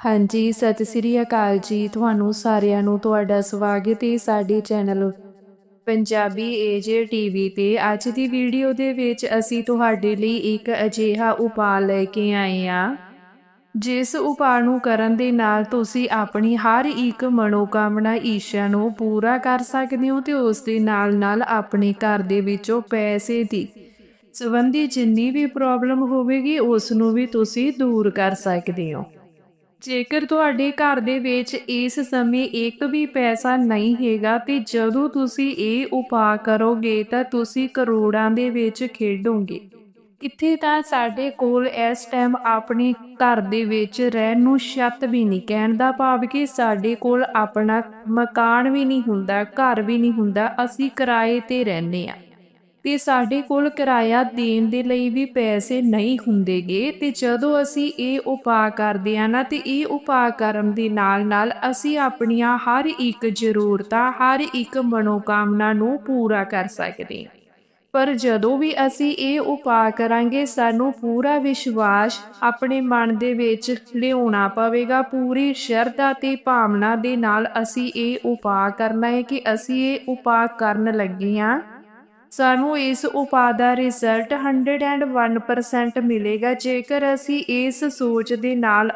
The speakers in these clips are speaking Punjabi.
ਹਾਂਜੀ, ਸਤਿ ਸ੍ਰੀ ਅਕਾਲ ਜੀ। ਤੁਹਾਨੂੰ ਸਾਰਿਆਂ ਨੂੰ ਤੁਹਾਡਾ ਸਵਾਗਤ ਹੈ ਸਾਡੇ ਚੈਨਲ ਪੰਜਾਬੀ ਏਜੇ ਟੀਵੀ ਤੇ। ਅੱਜ ਦੀ ਵੀਡੀਓ ਦੇ ਵਿੱਚ ਅਸੀਂ ਤੁਹਾਡੇ ਲਈ ਇੱਕ ਅਜਿਹਾ ਉਪਾਅ ਲੈ ਕੇ ਆਏ ਆ ਜਿਸ ਉਪਾਅ ਨੂੰ ਕਰਨ ਦੇ ਨਾਲ ਤੁਸੀਂ ਆਪਣੀ ਹਰ ਇੱਕ ਮਨੋਕਾਮਨਾ ਈਸ਼ਾ ਨੂੰ ਪੂਰਾ ਕਰ ਸਕਦੇ ਹੋ ਤੇ ਉਸ ਦੇ ਨਾਲ ਨਾਲ ਆਪਣੇ ਘਰ ਦੇ ਵਿੱਚੋਂ ਪੈਸੇ ਦੀ ਸੰਬੰਧੀ ਜਿੰਨੀ ਵੀ ਪ੍ਰੋਬਲਮ ਹੋਵੇਗੀ, ਉਸ ਨੂੰ ਵੀ ਤੁਸੀਂ ਦੂਰ ਕਰ ਸਕਦੇ ਹੋ। ਜੇਕਰ ਤੁਹਾਡੇ ਘਰ ਦੇ ਵਿੱਚ ਇਸ ਸਮੇਂ ਇੱਕ ਵੀ ਪੈਸਾ ਨਹੀਂ ਹੈਗਾ ਤੇ ਜਦੋਂ ਤੁਸੀਂ ਇਹ ਉਪਾਅ ਕਰੋਗੇ ਤਾਂ ਤੁਸੀਂ ਕਰੋੜਾਂ ਦੇ ਵਿੱਚ ਖੇਡੋਗੇ। ਇੱਥੇ ਤਾਂ ਸਾਡੇ ਕੋਲ ਇਸ ਟਾਈਮ ਆਪਣੇ ਘਰ ਦੇ ਵਿੱਚ ਰਹਿਣ ਨੂੰ ਛੱਤ ਵੀ ਨਹੀਂ, ਕਹਿਣ ਦਾ ਭਾਵ ਕਿ ਸਾਡੇ ਕੋਲ ਆਪਣਾ ਮਕਾਨ ਵੀ ਨਹੀਂ ਹੁੰਦਾ, ਘਰ ਵੀ ਨਹੀਂ ਹੁੰਦਾ, ਅਸੀਂ ਕਿਰਾਏ ਤੇ ਰਹਿੰਦੇ ਆ ਤੇ ਸਾਡੇ ਕੋਲ ਕਿਰਾਇਆ ਦੇਣ ਦੇ ਲਈ ਵੀ ਪੈਸੇ ਨਹੀਂ ਹੁੰਦੇਗੇ। ਤੇ ਜਦੋਂ ਅਸੀਂ ਇਹ ਉਪਾਅ ਕਰਦੇ ਆ ਨਾ, ਤੇ ਇਹ ਉਪਾਅ ਕਰਨ ਦੇ ਨਾਲ ਨਾਲ ਅਸੀਂ ਆਪਣੀਆਂ ਹਰ ਇੱਕ ਜ਼ਰੂਰਤਾਂ, ਹਰ ਇੱਕ ਮਨੋਕਾਮਨਾ ਨੂੰ ਪੂਰਾ ਕਰ ਸਕਦੇ ਹਾਂ। ਪਰ ਜਦੋਂ ਵੀ ਅਸੀਂ ਇਹ ਉਪਾਅ ਕਰਾਂਗੇ, ਸਾਨੂੰ ਪੂਰਾ ਵਿਸ਼ਵਾਸ ਆਪਣੇ ਮਨ ਦੇ ਵਿੱਚ ਲਿਆਉਣਾ ਪਵੇਗਾ। ਪੂਰੀ ਸ਼ਰਧਾ ਤੇ ਭਾਵਨਾ ਦੇ ਨਾਲ ਅਸੀਂ ਇਹ ਉਪਾਅ ਕਰਨਾ ਹੈ ਕਿ ਅਸੀਂ ਇਹ ਉਪਾਅ ਕਰਨ ਲੱਗੇ ਹਾਂ। ਸਾਨੂੰ ਇਸ ਉਪਾਅ ਦਾ ਰਿਜ਼ਲਟ 101% ਮਿਲੇਗਾ। ਜੇਕਰ ਅਸੀਂ ਇਸ ਸੋਚ ਦੇ ਨਾਲ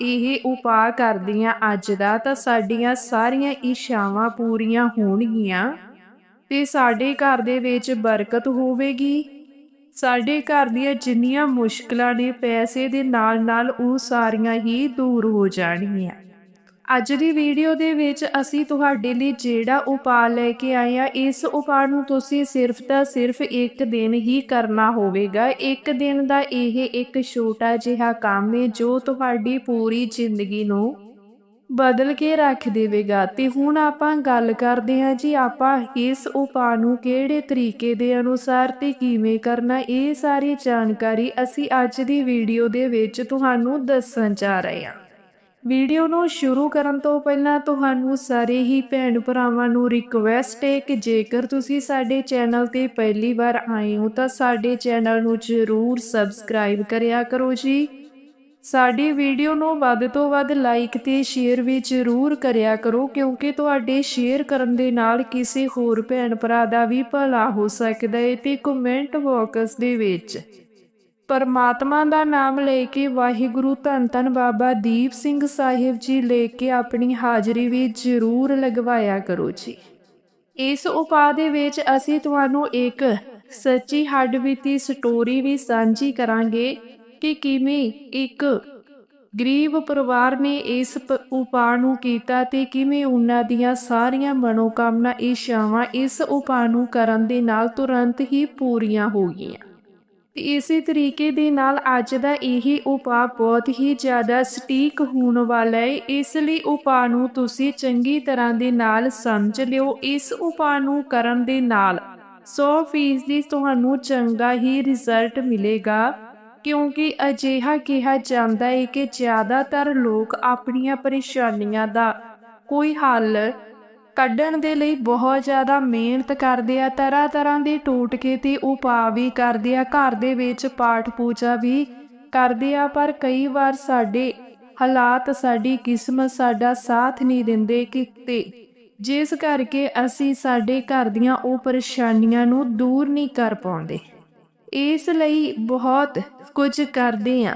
ਇਹ ਉਪਾਅ ਕਰਦੇ ਹਾਂ ਅੱਜ ਦਾ, ਤਾਂ ਸਾਡੀਆਂ ਸਾਰੀਆਂ ਇੱਛਾਵਾਂ ਪੂਰੀਆਂ ਹੋਣਗੀਆਂ ਤੇ ਸਾਡੇ ਘਰ ਦੇ ਵਿੱਚ ਬਰਕਤ ਹੋਵੇਗੀ। ਸਾਡੇ ਘਰ ਦੀਆਂ ਜਿੰਨੀਆਂ ਮੁਸ਼ਕਲਾਂ ਨੇ, ਪੈਸੇ ਦੇ ਨਾਲ ਨਾਲ ਉਹ ਸਾਰੀਆਂ ਹੀ ਦੂਰ ਹੋ ਜਾਣਗੀਆਂ। ਅੱਜ ਦੀ ਵੀਡੀਓ ਦੇ ਵਿੱਚ ਅਸੀਂ ਤੁਹਾਡੇ ਲਈ ਜਿਹੜਾ ਉਪਾਅ ਲੈ ਕੇ ਆਏ ਆ ਇਸ ਉਪਾਅ ਨੂੰ ਤੁਸੀਂ ਸਿਰਫ ਤਾਂ ਸਿਰਫ ਇੱਕ ਦਿਨ ਹੀ ਕਰਨਾ ਹੋਵੇਗਾ। ਇੱਕ ਦਿਨ ਦਾ ਇਹ ਇੱਕ ਛੋਟਾ ਜਿਹਾ ਕੰਮ ਹੈ ਜੋ ਤੁਹਾਡੀ ਪੂਰੀ ਜ਼ਿੰਦਗੀ ਨੂੰ ਬਦਲ ਕੇ ਰੱਖ ਦੇਵੇਗਾ। ਤੇ ਹੁਣ ਆਪਾਂ ਗੱਲ ਕਰਦੇ ਹਾਂ ਜੀ, ਆਪਾਂ ਇਸ ਉਪਾਅ ਨੂੰ ਕਿਹੜੇ ਤਰੀਕੇ ਦੇ ਅਨੁਸਾਰ ਤੇ ਕਿਵੇਂ ਕਰਨਾ, ਇਹ ਸਾਰੀ ਜਾਣਕਾਰੀ ਅਸੀਂ ਅੱਜ ਦੀ ਵੀਡੀਓ ਦੇ ਵਿੱਚ ਤੁਹਾਨੂੰ ਦੱਸਣ ਜਾ ਰਹੇ ਹਾਂ। ਵੀਡੀਓ ਨੂੰ ਸ਼ੁਰੂ ਕਰਨ ਤੋਂ ਪਹਿਲਾਂ ਤੁਹਾਨੂੰ ਸਾਰੇ ਹੀ ਭੈਣ ਭਰਾਵਾਂ ਨੂੰ ਰਿਕਵੈਸਟ ਹੈ ਕਿ ਜੇਕਰ ਤੁਸੀਂ ਸਾਡੇ ਚੈਨਲ ਤੇ ਪਹਿਲੀ ਵਾਰ ਆਏ ਹੋ ਤਾਂ ਸਾਡੇ ਚੈਨਲ ਨੂੰ ਜ਼ਰੂਰ ਸਬਸਕ੍ਰਾਈਬ ਕਰਿਆ ਕਰੋ ਜੀ। ਸਾਡੀ ਵੀਡੀਓ ਨੂੰ ਵੱਧ ਤੋਂ ਵੱਧ ਲਾਈਕ ਤੇ ਸ਼ੇਅਰ ਵੀ ਜ਼ਰੂਰ ਕਰਿਆ ਕਰੋ ਕਿਉਂਕਿ ਤੁਹਾਡੇ ਸ਼ੇਅਰ ਕਰਨ ਦੇ ਨਾਲ ਕਿਸੇ ਹੋਰ ਭੈਣ ਭਰਾ ਦਾ ਵੀ ਭਲਾ ਹੋ ਸਕਦਾ ਹੈ ਤੇ ਕਮੈਂਟ ਬਾਕਸ ਦੇ ਵਿੱਚ ਪਰਮਾਤਮਾ ਦਾ ਨਾਮ ਲੈ ਕੇ ਵਾਹਿਗੁਰੂ ਧੰਨ ਧੰਨ ਬਾਬਾ ਦੀਪ ਸਿੰਘ ਸਾਹਿਬ ਜੀ ਲੈ ਕੇ ਆਪਣੀ ਹਾਜ਼ਰੀ ਵੀ ਜ਼ਰੂਰ ਲਗਵਾਇਆ ਕਰੋ ਜੀ। ਇਸ ਉਪਾਅ ਦੇ ਵਿੱਚ ਅਸੀਂ ਤੁਹਾਨੂੰ ਇੱਕ ਸੱਚੀ ਹੱਡਬੀਤੀ ਸਟੋਰੀ ਵੀ ਸਾਂਝੀ ਕਰਾਂਗੇ ਕਿ ਕਿਵੇਂ ਇੱਕ ਗਰੀਬ ਪਰਿਵਾਰ ਨੇ ਇਸ ਉਪਾਅ ਨੂੰ ਕੀਤਾ ਤੇ ਕਿਵੇਂ ਉਹਨਾਂ ਦੀਆਂ ਸਾਰੀਆਂ ਮਨੋਕਾਮਨਾ ਇੱਛਾਵਾਂ ਇਸ ਉਪਾਅ ਨੂੰ ਕਰਨ ਦੇ ਨਾਲ ਤੁਰੰਤ ਹੀ ਪੂਰੀਆਂ ਹੋ ਗਈਆਂ। ਤੇ ਇਸੇ ਤਰੀਕੇ ਦੇ ਨਾਲ ਅੱਜ ਦਾ ਇਹ ਉਪਾਅ ਬਹੁਤ ਹੀ ਜ਼ਿਆਦਾ ਸਟੀਕ ਹੋਣ ਵਾਲਾ ਹੈ। ਇਸ ਲਈ ਉਪਾਅ ਨੂੰ ਤੁਸੀਂ ਚੰਗੀ ਤਰ੍ਹਾਂ ਦੇ ਨਾਲ ਸਮਝ ਲਿਓ। ਇਸ ਉਪਾਅ ਨੂੰ ਕਰਨ ਦੇ ਨਾਲ 100% ਤੁਹਾਨੂੰ ਚੰਗਾ ਹੀ ਰਿਜ਼ਲਟ ਮਿਲੇਗਾ। ਕਿਉਂਕਿ ਅਜਿਹਾ ਕਿਹਾ ਜਾਂਦਾ ਹੈ ਕਿ ਜ਼ਿਆਦਾਤਰ ਲੋਕ ਆਪਣੀਆਂ ਪਰੇਸ਼ਾਨੀਆਂ ਦਾ ਕੋਈ ਹੱਲ ਕੱਢਣ ਦੇ ਲਈ ਬਹੁਤ ਜ਼ਿਆਦਾ ਮਿਹਨਤ ਕਰਦੇ ਆ, ਤਰ੍ਹਾਂ ਤਰ੍ਹਾਂ ਦੇ ਟੋਟਕੇ ਤੇ ਉਪਾਅ ਵੀ ਕਰਦੇ ਆ, ਘਰ ਦੇ ਵਿੱਚ ਪਾਠ ਪੂਜਾ ਵੀ ਕਰਦੇ ਆ, ਪਰ ਕਈ ਵਾਰ ਸਾਡੇ ਹਾਲਾਤ, ਸਾਡੀ ਕਿਸਮਤ ਸਾਡਾ ਸਾਥ ਨਹੀਂ ਦਿੰਦੇ ਕਿਤੇ। ਜਿਸ ਕਰਕੇ ਅਸੀਂ ਸਾਡੇ ਘਰ ਦੀਆਂ ਉਹ ਪਰੇਸ਼ਾਨੀਆਂ ਨੂੰ ਦੂਰ ਨਹੀਂ ਕਰ ਪਾਉਂਦੇ। ਇਸ ਲਈ ਬਹੁਤ ਕੁਝ ਕਰਦੇ ਆ,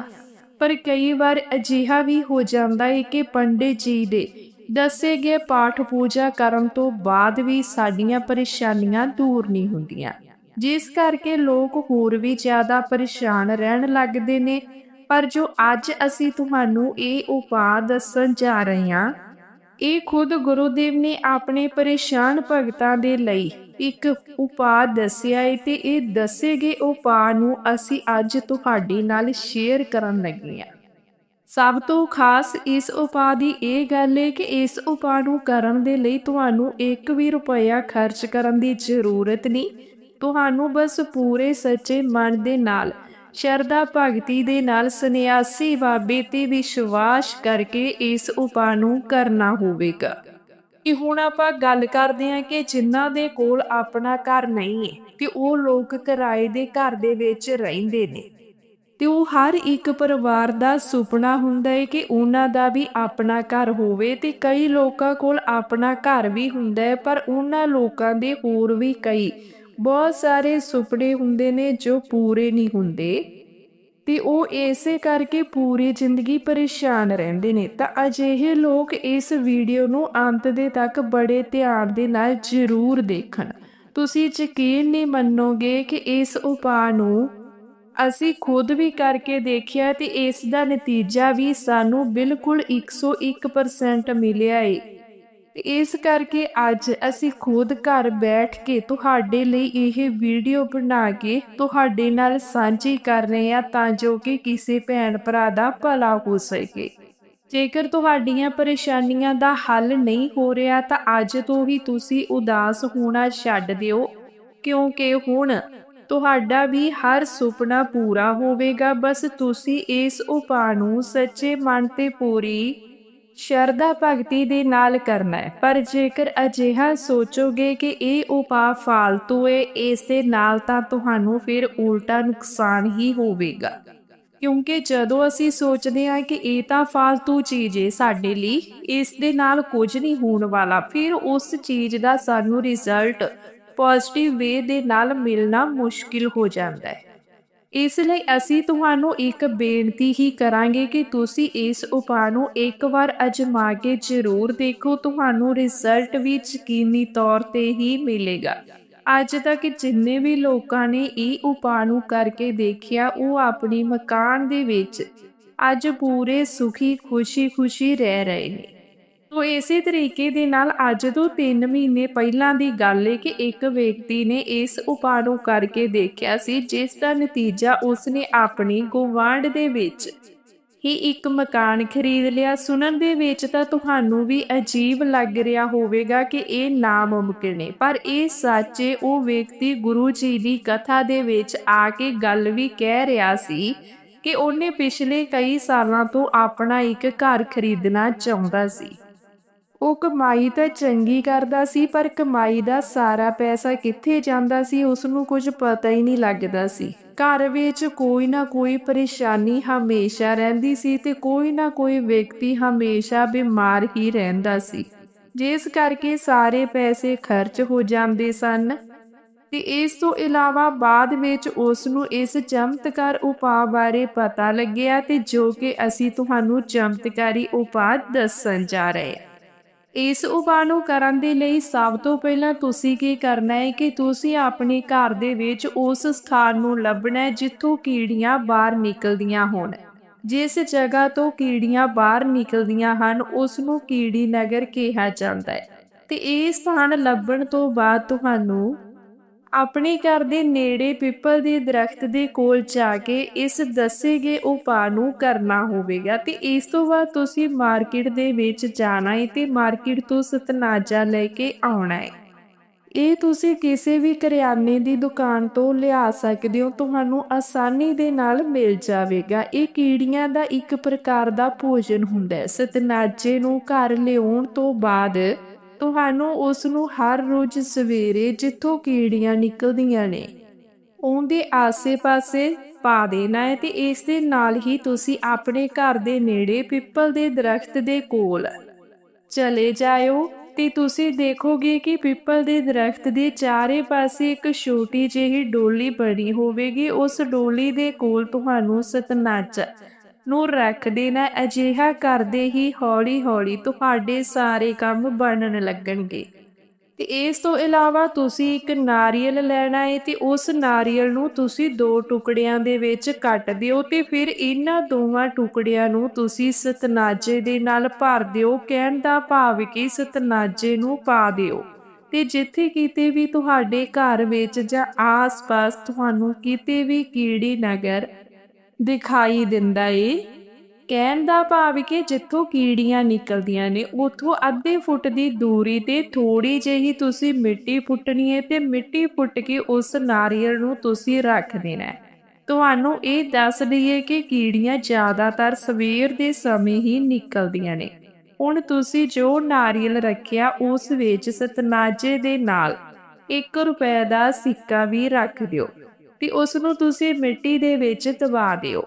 ਪਰ ਕਈ ਵਾਰ ਅਜਿਹਾ ਵੀ ਹੋ ਜਾਂਦਾ ਹੈ ਕਿ ਪੰਡਿਤ ਜੀ ਦੇ ਦੱਸੇ ਗਏ ਪਾਠ ਪੂਜਾ ਕਰਨ ਤੋਂ ਬਾਅਦ ਵੀ ਸਾਡੀਆਂ ਪਰੇਸ਼ਾਨੀਆਂ ਦੂਰ ਨਹੀਂ ਹੁੰਦੀਆਂ। ਜਿਸ ਕਰਕੇ ਲੋਕ ਹੋਰ ਵੀ ਜ਼ਿਆਦਾ ਪਰੇਸ਼ਾਨ ਰਹਿਣ ਲੱਗਦੇ ਨੇ। ਪਰ ਜੋ ਅੱਜ ਅਸੀਂ ਤੁਹਾਨੂੰ ਇਹ ਉਪਾਅ ਦੱਸਣ ਜਾ ਰਹੇ ਹਾਂ, ਇਹ ਖੁਦ ਗੁਰੂਦੇਵ ਨੇ ਆਪਣੇ ਪਰੇਸ਼ਾਨ ਭਗਤਾਂ ਦੇ ਲਈ ਇੱਕ ਉਪਾਅ ਦੱਸਿਆ ਹੈ ਤੇ ਇਹ ਦੱਸੇ ਗਏ ਉਪਾਅ ਨੂੰ ਅਸੀਂ ਅੱਜ ਤੁਹਾਡੇ ਨਾਲ ਸ਼ੇਅਰ ਕਰਨ ਲੱਗੇ ਹਾਂ। ਸਭ ਤੋਂ ਖਾਸ ਇਸ ਉਪਾਅ ਦੀ ਇਹ ਗੱਲ ਹੈ ਕਿ ਇਸ ਉਪਾਅ ਨੂੰ ਕਰਨ ਦੇ ਲਈ ਤੁਹਾਨੂੰ 1 ਵੀ ਰੁਪਇਆ ਖਰਚ ਕਰਨ ਦੀ ਜ਼ਰੂਰਤ ਨਹੀਂ। ਤੁਹਾਨੂੰ ਬਸ ਪੂਰੇ ਸੱਚੇ ਮਨ ਦੇ ਨਾਲ, ਸ਼ਰਧਾ ਭਗਤੀ ਦੇ ਨਾਲ, ਸੰਨਿਆਸੀ ਬਾਬੇ ਤੇ ਵਿਸ਼ਵਾਸ ਕਰਕੇ ਇਸ ਉਪਾਅ ਨੂੰ ਕਰਨਾ ਹੋਵੇਗਾ। ਕਿ ਹੁਣ ਆਪਾਂ ਗੱਲ ਕਰਦੇ ਹਾਂ ਕਿ ਜਿਨ੍ਹਾਂ ਦੇ ਕੋਲ ਆਪਣਾ ਘਰ ਨਹੀਂ ਹੈ ਤੇ ਉਹ ਲੋਕ ਕਿਰਾਏ ਦੇ ਘਰ ਦੇ ਵਿੱਚ ਰਹਿੰਦੇ ਨੇ। ਤੇ ਉਹ ਹਰ ਇੱਕ ਪਰਿਵਾਰ ਦਾ ਸੁਪਨਾ ਹੁੰਦਾ ਹੈ ਕਿ ਉਹਨਾਂ ਦਾ ਵੀ ਆਪਣਾ ਘਰ ਹੋਵੇ ਤੇ ਕਈ ਲੋਕਾਂ ਕੋਲ ਆਪਣਾ ਘਰ ਵੀ ਹੁੰਦਾ ਹੈ, ਪਰ ਉਹਨਾਂ ਲੋਕਾਂ ਦੇ ਹੋਰ ਵੀ ਕਈ ਬਹੁਤ ਸਾਰੇ ਸੁਪਨੇ ਹੁੰਦੇ ਨੇ ਜੋ ਪੂਰੇ ਨਹੀਂ ਹੁੰਦੇ। ਤੇ ਉਹ ਇਸੇ ਕਰਕੇ ਪੂਰੀ ਜ਼ਿੰਦਗੀ ਪਰੇਸ਼ਾਨ ਰਹਿੰਦੇ ਨੇ। ਤਾਂ ਅਜਿਹੇ ਲੋਕ ਇਸ ਵੀਡੀਓ ਨੂੰ ਅੰਤ ਦੇ ਤੱਕ ਬੜੇ ਧਿਆਨ ਦੇ ਨਾਲ ਜ਼ਰੂਰ ਦੇਖਣ। ਤੁਸੀਂ ਯਕੀਨ ਨਹੀਂ ਮੰਨੋਗੇ ਕਿ ਇਸ ਉਪਾਅ ਨੂੰ ਅਸੀਂ ਖੁਦ ਵੀ ਕਰਕੇ ਦੇਖਿਆ ਤੇ ਇਸ ਦਾ ਨਤੀਜਾ ਵੀ ਸਾਨੂੰ ਬਿਲਕੁਲ 101% ਮਿਲਿਆ ਏ। ਇਸ ਕਰਕੇ ਅੱਜ ਅਸੀਂ ਖੁਦ ਘਰ ਬੈਠ ਕੇ ਤੁਹਾਡੇ ਲਈ ਇਹ ਵੀਡੀਓ ਬਣਾ ਕੇ ਤੁਹਾਡੇ ਨਾਲ ਸਾਂਝੀ ਕਰ ਰਹੇ ਹਾਂ ਤਾਂ ਜੋ ਕਿ ਕਿਸੇ ਭੈਣ ਭਰਾ ਦਾ ਭਲਾ ਹੋ ਸਕੇ। ਜੇਕਰ ਤੁਹਾਡੀਆਂ ਪਰੇਸ਼ਾਨੀਆਂ ਦਾ ਹੱਲ ਨਹੀਂ ਹੋ ਰਿਹਾ ਤਾਂ ਅੱਜ ਤੋਂ ਹੀ ਤੁਸੀਂ ਉਦਾਸ ਹੋਣਾ ਛੱਡ ਦਿਓ, ਕਿਉਂਕਿ ਹੁਣ ਤੁਹਾਡਾ ਵੀ ਹਰ ਸੁਪਨਾ ਪੂਰਾ ਹੋਵੇਗਾ। ਬਸ ਤੁਸੀਂ ਇਸ ਉਪਾਅ ਨੂੰ ਸੱਚੇ ਮਨ ਤੇ ਪੂਰੀ ਸ਼ਰਧਾ ਭਗਤੀ ਦੇ ਨਾਲ ਕਰਨਾ ਹੈ। ਪਰ ਜੇਕਰ ਅਜਿਹਾ ਸੋਚੋਗੇ ਕਿ ਇਹ ਉਪਾਅ ਫਾਲਤੂ ਹੈ ਇਸ ਦੇ ਨਾਲ ਤਾਂ ਤੁਹਾਨੂੰ ਫਿਰ ਉਲਟਾ ਨੁਕਸਾਨ ਹੀ ਹੋਵੇਗਾ। ਕਿਉਂਕਿ ਜਦੋਂ ਅਸੀਂ ਸੋਚਦੇ ਹਾਂ ਕਿ ਇਹ ਤਾਂ ਫालतू ਚੀਜ਼ ਹੈ ਸਾਡੇ ਲਈ, ਇਸ ਦੇ ਨਾਲ ਕੁਝ ਨਹੀਂ ਹੋਣ ਵਾਲਾ, ਫਿਰ ਉਸ ਚੀਜ਼ ਦਾ ਸਾਨੂੰ ਰਿਜ਼ਲਟ ਪੋਜ਼ਿਟਿਵ ਵੇ ਦੇ ਨਾਲ ਮਿਲਣਾ ਮੁਸ਼ਕਿਲ ਹੋ ਜਾਂਦਾ ਹੈ। ਇਸ ਲਈ ਅਸੀਂ ਤੁਹਾਨੂੰ ਇੱਕ ਬੇਨਤੀ ਹੀ ਕਰਾਂਗੇ ਕਿ ਤੁਸੀਂ ਇਸ ਉਪਾਅ ਨੂੰ ਇੱਕ ਵਾਰ ਅਜਮਾ ਕੇ ਜ਼ਰੂਰ ਦੇਖੋ। ਤੁਹਾਨੂੰ ਰਿਜ਼ਲਟ ਵੀ ਯਕੀਨੀ ਤੌਰ ਤੇ ਹੀ ਮਿਲੇਗਾ। ਅੱਜ ਤੱਕ ਜਿੰਨੇ ਵੀ ਲੋਕਾਂ ਨੇ ਇਹ ਉਪਾਅ ਨੂੰ ਕਰਕੇ ਦੇਖਿਆ, ਉਹ ਆਪਣੀ ਮਕਾਨ ਦੇ ਵਿੱਚ ਅੱਜ ਪੂਰੇ ਸੁਖੀ, ਖੁਸ਼ੀ-ਖੁਸ਼ੀ ਰਹਿ ਰਹੇ ਨੇ। ਤੋ ਇਸੇ ਤਰੀਕੇ ਦੇ ਨਾਲ ਅੱਜ ਤੋਂ 3 ਮਹੀਨੇ ਪਹਿਲਾਂ ਦੀ ਗੱਲ ਹੈ ਕਿ ਇੱਕ ਵਿਅਕਤੀ ਨੇ ਇਸ ਉਪਾਅ ਨੂੰ ਕਰਕੇ ਦੇਖਿਆ ਸੀ, ਜਿਸ ਦਾ ਨਤੀਜਾ ਉਸਨੇ ਆਪਣੀ ਗੁਆਂਢ ਦੇ ਵਿੱਚ ਹੀ ਇੱਕ ਮਕਾਨ ਖਰੀਦ ਲਿਆ। ਸੁਣਨ ਦੇ ਵਿੱਚ ਤਾਂ ਤੁਹਾਨੂੰ ਵੀ ਅਜੀਬ ਲੱਗ ਰਿਹਾ ਹੋਵੇਗਾ ਕਿ ਇਹ ਨਾਮੁਮਕਿਨ ਹੈ ਪਰ ਇਹ ਸੱਚ ਸੱਚੇ ਉਹ ਵਿਅਕਤੀ ਗੁਰੂ ਜੀ ਦੀ ਕਥਾ ਦੇ ਵਿੱਚ ਆ ਕੇ ਗੱਲ ਵੀ ਕਹਿ ਰਿਹਾ ਸੀ ਕਿ ਉਹਨੇ ਪਿਛਲੇ ਕਈ ਸਾਲਾਂ ਤੋਂ ਆਪਣਾ ਇੱਕ ਘਰ ਖਰੀਦਣਾ ਚਾਹੁੰਦਾ ਸੀ। ਉਹ ਕਮਾਈ ਤਾਂ ਚੰਗੀ ਕਰਦਾ ਸੀ, ਪਰ ਕਮਾਈ ਦਾ ਸਾਰਾ ਪੈਸਾ ਕਿੱਥੇ ਜਾਂਦਾ ਸੀ ਉਸ ਨੂੰ ਕੁਝ ਪਤਾ ਹੀ ਨਹੀਂ ਲੱਗਦਾ ਸੀ। ਘਰ ਵਿੱਚ ਕੋਈ ਨਾ ਕੋਈ ਪਰੇਸ਼ਾਨੀ ਹਮੇਸ਼ਾ ਰਹਿੰਦੀ ਸੀ ਤੇ ਕੋਈ ਨਾ ਕੋਈ ਵਿਅਕਤੀ ਹਮੇਸ਼ਾ ਬਿਮਾਰ ਹੀ ਰਹਿੰਦਾ ਸੀ। ਜਿਸ ਕਰਕੇ ਸਾਰੇ ਪੈਸੇ ਖਰਚ ਹੋ ਜਾਂਦੇ ਸਨ ਤੇ ਇਸ ਤੋਂ ਇਲਾਵਾ ਬਾਅਦ ਵਿੱਚ ਉਸ ਨੂੰ ਇਸ ਚਮਤਕਾਰ ਉਪਾਅ ਬਾਰੇ ਪਤਾ ਲੱਗਿਆ ਤੇ ਜੋ ਕਿ ਅਸੀਂ ਤੁਹਾਨੂੰ ਚਮਤਕਾਰੀ ਉਪਾਅ ਦੱਸਣ ਜਾ ਰਹੇ ਹਾਂ। ਇਸ ਉਪਾਅ ਨੂੰ ਕਰਨ ਦੇ ਲਈ ਸਭ ਤੋਂ ਪਹਿਲਾਂ ਤੁਸੀਂ ਕੀ ਕਰਨਾ ਹੈ ਕਿ ਤੁਸੀਂ ਆਪਣੇ ਘਰ ਦੇ ਵਿੱਚ ਉਸ ਸਥਾਨ ਨੂੰ ਲੱਭਣਾ ਹੈ ਜਿੱਥੋਂ ਕੀੜੀਆਂ ਬਾਹਰ ਨਿਕਲਦੀਆਂ ਹੋਣ। ਜਿਸ ਜਗ੍ਹਾ ਤੋਂ ਕੀੜੀਆਂ ਬਾਹਰ ਨਿਕਲਦੀਆਂ ਹਨ ਉਸ ਨੂੰ ਕੀੜੀ ਨਗਰ ਕਿਹਾ ਜਾਂਦਾ ਹੈ। ਤੇ ਇਹ ਸਥਾਨ ਲੱਭਣ ਤੋਂ ਬਾਅਦ ਤੁਹਾਨੂੰ ਆਪਣੇ ਘਰ ਦੇ ਨੇੜੇ ਪਿੱਪਲ ਦੇ ਦਰਖਤ ਦੇ ਕੋਲ ਜਾ ਕੇ ਇਸ ਦੱਸੇ ਗਏ ਉਪਾਅ ਨੂੰ ਕਰਨਾ ਹੋਵੇਗਾ। ਤੇ ਇਸ ਤੋਂ ਬਾਅਦ ਤੁਸੀਂ ਮਾਰਕੀਟ ਦੇ ਵਿੱਚ ਜਾਣਾ ਹੈ ਤੇ ਮਾਰਕੀਟ ਤੋਂ ਸਤਨਾਜਾ ਲੈ ਕੇ ਆਉਣਾ ਹੈ ਇਹ ਤੁਸੀਂ ਕਿਸੇ ਵੀ ਕਰਿਆਨੇ ਦੀ ਦੁਕਾਨ ਤੋਂ ਲਿਆ ਸਕਦੇ ਹੋ। ਤੁਹਾਨੂੰ ਆਸਾਨੀ ਦੇ ਨਾਲ ਮਿਲ ਜਾਵੇਗਾ। ਇਹ ਕੀੜੀਆਂ ਦਾ ਇੱਕ ਪ੍ਰਕਾਰ ਦਾ ਭੋਜਨ ਹੁੰਦਾ ਹੈ। ਸਤਨਾਜੇ ਨੂੰ ਘਰ ਲਿਆਉਣ ਤੋਂ ਬਾਅਦ ਤੁਹਾਨੂੰ ਉਸ ਨੂੰ ਹਰ ਰੋਜ਼ ਸਵੇਰੇ ਜਿੱਥੋਂ ਕੀੜੀਆਂ ਨਿਕਲਦੀਆਂ ਨੇ, ਉਹਦੇ ਆਸੇ-ਪਾਸੇ ਪਾ ਦੇਣਾ ਹੈ ਤੇ ਇਸ ਦੇ ਨਾਲ ਹੀ ਤੁਸੀਂ ਆਪਣੇ ਘਰ ਦੇ ਨੇੜੇ ਪਿੱਪਲ ਦੇ ਦਰਖਤ ਦੇ ਕੋਲ ਚਲੇ ਜਾਇਓ ਤੇ ਤੁਸੀਂ ਦੇਖੋਗੇ ਕਿ ਪਿੱਪਲ ਦੇ ਦਰਖਤ ਦੇ ਚਾਰੇ ਪਾਸੇ ਇੱਕ ਛੋਟੀ ਜਿਹੀ ਡੋਲੀ ਬਣੀ ਹੋਵੇਗੀ, ਉਸ ਡੋਲੀ ਦੇ ਕੋਲ ਤੁਹਾਨੂੰ ਸਤਨਾਚ ਨੂੰ ਰੱਖ ਦੇਣਾ ਅਜਿਹਾ ਕਰਦੇ ਹੀ ਹੌਲੀ-ਹੌਲੀ ਤੁਹਾਡੇ ਸਾਰੇ ਕੰਮ ਬਣਨ ਲੱਗਣਗੇ। ਤੇ ਇਸ ਤੋਂ ਇਲਾਵਾ ਤੁਸੀਂ ਇੱਕ ਨਾਰੀਅਲ ਲੈਣਾ ਹੈ ਤੇ ਉਸ ਨਾਰੀਅਲ ਨੂੰ ਤੁਸੀਂ ਦੋ ਟੁਕੜਿਆਂ ਦੇ ਵਿੱਚ ਕੱਟ ਦਿਓ ਤੇ ਫਿਰ ਇਹਨਾਂ ਦੋਵਾਂ ਟੁਕੜਿਆਂ ਨੂੰ ਤੁਸੀਂ ਸਤਨਾਜੇ ਦੇ ਨਾਲ ਭਰ ਦਿਓ, ਕਹਿਣ ਦਾ ਭਾਵ ਕਿ ਸਤਨਾਜੇ ਨੂੰ ਪਾ ਦਿਓ। ਤੇ ਜਿੱਥੇ ਕਿਤੇ ਵੀ ਤੁਹਾਡੇ ਘਰ ਵਿੱਚ ਜਾਂ ਆਸ-ਪਾਸ ਤੁਹਾਨੂੰ ਕਿਤੇ ਵੀ ਕੀੜੀ ਨਗਰ ਦਿਖਾਈ ਦਿੰਦਾ ਏ। ਕਹਿਣ ਦਾ ਭਾਵ ਕਿ ਜਿੱਥੋਂ ਕੀੜੀਆਂ ਨਿਕਲਦੀਆਂ ਨੇ, ਉਥੋਂ ਅੱਧੇ ਫੁੱਟ ਦੀ ਦੂਰੀ ਤੇ ਥੋੜੀ ਜਿਹੀ ਤੁਸੀਂ ਮਿੱਟੀ ਫੁੱਟਣੀ ਹੈ ਤੇ ਮਿੱਟੀ ਫੁੱਟ ਕੇ ਉਸ ਨਾਰੀਅਲ ਨੂੰ ਤੁਸੀਂ ਰੱਖ ਦੇਣਾ ਹੈ ਤੁਹਾਨੂੰ ਇਹ ਦੱਸ ਦਈਏ ਕਿ ਕੀੜੀਆਂ ਜ਼ਿਆਦਾਤਰ ਸਵੇਰ ਦੇ ਸਮੇਂ ਹੀ ਨਿਕਲਦੀਆਂ ਨੇ। ਹੁਣ ਤੁਸੀਂ ਜੋ ਨਾਰੀਅਲ ਰੱਖਿਆ, ਉਸ ਵਿੱਚ ਸਤਨਾਜੇ ਦੇ ਨਾਲ 1 ਰੁਪਏ ਦਾ ਸਿੱਕਾ ਵੀ ਰੱਖ ਦਿਓ। ਤੇ ਉਸ ਨੂੰ ਤੁਸੀਂ ਮਿੱਟੀ ਦੇ ਵਿੱਚ ਦਬਾ ਦਿਓ।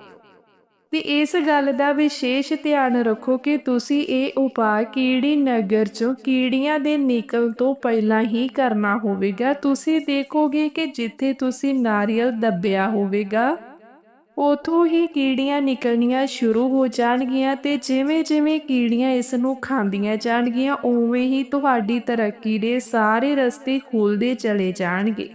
ਤੇ ਇਸ ਗੱਲ ਦਾ ਵਿਸ਼ੇਸ਼ ਧਿਆਨ ਰੱਖੋ ਕਿ ਤੁਸੀਂ ਇਹ ਉਪਾਅ ਕੀੜੀ ਨਗਰ ਚੋਂ ਕੀੜੀਆਂ ਦੇ ਨਿਕਲ ਤੋਂ ਪਹਿਲਾਂ ਹੀ ਕਰਨਾ ਹੋਵੇਗਾ। ਤੁਸੀਂ ਦੇਖੋਗੇ ਕਿ ਜਿੱਥੇ ਤੁਸੀਂ ਨਾਰੀਅਲ ਦੱਬਿਆ ਹੋਵੇਗਾ, ਉਥੋਂ ਹੀ ਕੀੜੀਆਂ ਨਿਕਲਣੀਆਂ ਸ਼ੁਰੂ ਹੋ ਜਾਣਗੀਆਂ ਤੇ ਜਿਵੇਂ-ਜਿਵੇਂ ਕੀੜੀਆਂ ਇਸ ਨੂੰ ਖਾਂਦੀਆਂ ਜਾਣਗੀਆਂ, ਉਵੇਂ ਹੀ ਤੁਹਾਡੀ ਤਰੱਕੀ ਦੇ ਸਾਰੇ ਰਸਤੇ ਖੁੱਲਦੇ ਚਲੇ ਜਾਣਗੇ।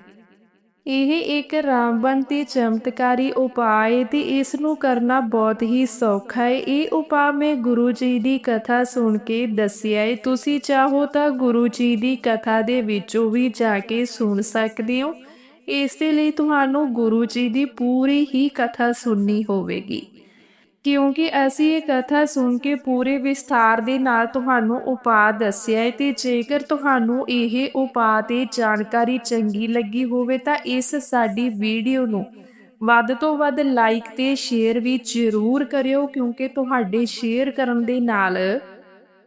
ਇਹ ਇੱਕ ਰਾਮਬਨ ਤੇ ਚਮਤਕਾਰੀ ਉਪਾਅ ਹੈ ਤੇ ਇਸ ਨੂੰ ਕਰਨਾ ਬਹੁਤ ਹੀ ਸੌਖਾ ਹੈ। ਇਹ ਉਪਾਅ ਮੈਂ ਗੁਰੂ ਜੀ ਦੀ ਕਥਾ ਸੁਣ ਕੇ ਦੱਸਿਆ ਹੈ। ਤੁਸੀਂ ਚਾਹੋ ਤਾਂ ਗੁਰੂ ਜੀ ਦੀ ਕਥਾ ਦੇ ਵਿੱਚੋਂ ਵੀ ਜਾ ਕੇ ਸੁਣ ਸਕਦੇ ਹੋ। ਇਸ ਦੇ ਲਈ ਤੁਹਾਨੂੰ ਗੁਰੂ ਜੀ ਦੀ ਪੂਰੀ ਹੀ ਕਥਾ ਸੁਣਨੀ ਹੋਵੇਗੀ। ਕਿਉਂਕਿ ਅਸੀਂ ਇਹ ਕਥਾ ਸੁਣ ਕੇ ਪੂਰੇ ਵਿਸਥਾਰ ਦੇ ਨਾਲ ਤੁਹਾਨੂੰ ਉਪਾਅ ਦੱਸਿਆ ਹੈ ਤੇ ਜੇਕਰ ਤੁਹਾਨੂੰ ਇਹ ਉਪਾਅ ਤੇ ਜਾਣਕਾਰੀ ਚੰਗੀ ਲੱਗੀ ਹੋਵੇ ਤਾਂ ਇਸ ਸਾਡੀ ਵੀਡੀਓ ਨੂੰ ਵੱਧ ਤੋਂ ਵੱਧ ਲਾਈਕ ਤੇ ਸ਼ੇਅਰ ਵੀ ਜ਼ਰੂਰ ਕਰਿਓ ਕਿਉਂਕਿ ਤੁਹਾਡੇ ਸ਼ੇਅਰ ਕਰਨ ਦੇ ਨਾਲ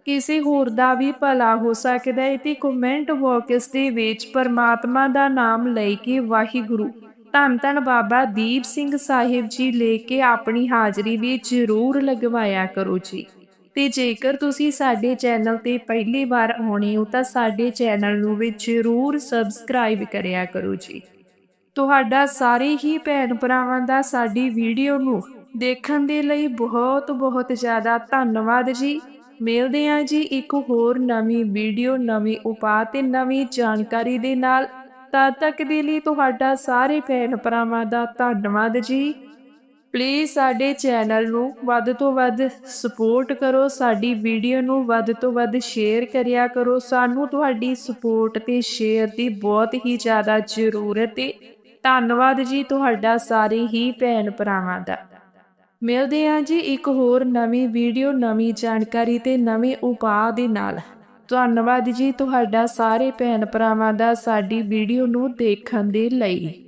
ਕਿਸੇ ਹੋਰ ਦਾ ਵੀ ਭਲਾ ਹੋ ਸਕਦਾ ਹੈ ਤੇ ਕਮੈਂਟ ਬਾਕਸ ਦੇ ਵਿੱਚ ਪਰਮਾਤਮਾ ਦਾ ਨਾਮ ਲੈ ਕੇ ਵਾਹਿਗੁਰੂ ਧੰਨ ਧੰਨ ਬਾਬਾ ਦੀਪ ਸਿੰਘ ਸਾਹਿਬ ਜੀ ਲੈ ਕੇ ਆਪਣੀ ਹਾਜ਼ਰੀ ਵੀ ਜ਼ਰੂਰ ਲਗਵਾਇਆ ਕਰੋ ਜੀ। ਤੇ ਜੇਕਰ ਤੁਸੀਂ ਸਾਡੇ ਚੈਨਲ ਤੇ ਪਹਿਲੀ ਵਾਰ ਆਉਣੇ ਹੋ ਤਾਂ ਸਾਡੇ ਚੈਨਲ ਨੂੰ ਵੀ ਜ਼ਰੂਰ ਸਬਸਕ੍ਰਾਈਬ ਕਰਿਆ ਕਰੋ ਜੀ। ਤੁਹਾਡਾ ਸਾਰੇ ਹੀ ਭੈਣ ਭਰਾਵਾਂ ਦਾ ਸਾਡੀ ਵੀਡੀਓ ਨੂੰ ਦੇਖਣ ਦੇ ਲਈ ਬਹੁਤ ਬਹੁਤ ਜ਼ਿਆਦਾ ਧੰਨਵਾਦ ਜੀ। ਮਿਲਦੇ ਹਾਂ ਜੀ ਇੱਕ ਹੋਰ ਨਵੀਂ ਵੀਡੀਓ, ਨਵੀਂ ਉਪਾਅ ਤੇ ਨਵੀਂ ਜਾਣਕਾਰੀ ਦੇ ਨਾਲ। ਤਦ ਤੱਕ ਦੇ ਲਈ ਤੁਹਾਡਾ ਸਾਰੇ ਭੈਣ ਭਰਾਵਾਂ ਦਾ ਧੰਨਵਾਦ ਜੀ। ਪਲੀਜ਼ ਸਾਡੇ ਚੈਨਲ ਨੂੰ ਵੱਧ ਤੋਂ ਵੱਧ ਸਪੋਰਟ ਕਰੋ, ਸਾਡੀ ਵੀਡੀਓ ਨੂੰ ਵੱਧ ਤੋਂ ਵੱਧ ਸ਼ੇਅਰ ਕਰਿਆ ਕਰੋ। ਸਾਨੂੰ ਤੁਹਾਡੀ ਸਪੋਰਟ ਤੇ ਸ਼ੇਅਰ ਦੀ ਬਹੁਤ ਹੀ ਜ਼ਿਆਦਾ ਜ਼ਰੂਰਤ ਹੈ ਧੰਨਵਾਦ ਜੀ ਤੁਹਾਡਾ ਸਾਰੇ ਹੀ ਭੈਣ ਭਰਾਵਾਂ ਦਾ। ਮਿਲਦੇ ਹਾਂ ਜੀ ਇੱਕ ਹੋਰ ਨਵੀਂ ਵੀਡੀਓ ਨਵੀਂ ਜਾਣਕਾਰੀ ਤੇ ਨਵੇਂ ਉਪਾਅ ਦੇ ਨਾਲ। ਧੰਨਵਾਦ ਜੀ ਤੁਹਾਡਾ ਸਾਰੇ ਭੈਣ ਭਰਾਵਾਂ ਦਾ ਸਾਡੀ ਵੀਡੀਓ ਨੂੰ ਦੇਖਣ ਦੇ ਲਈ।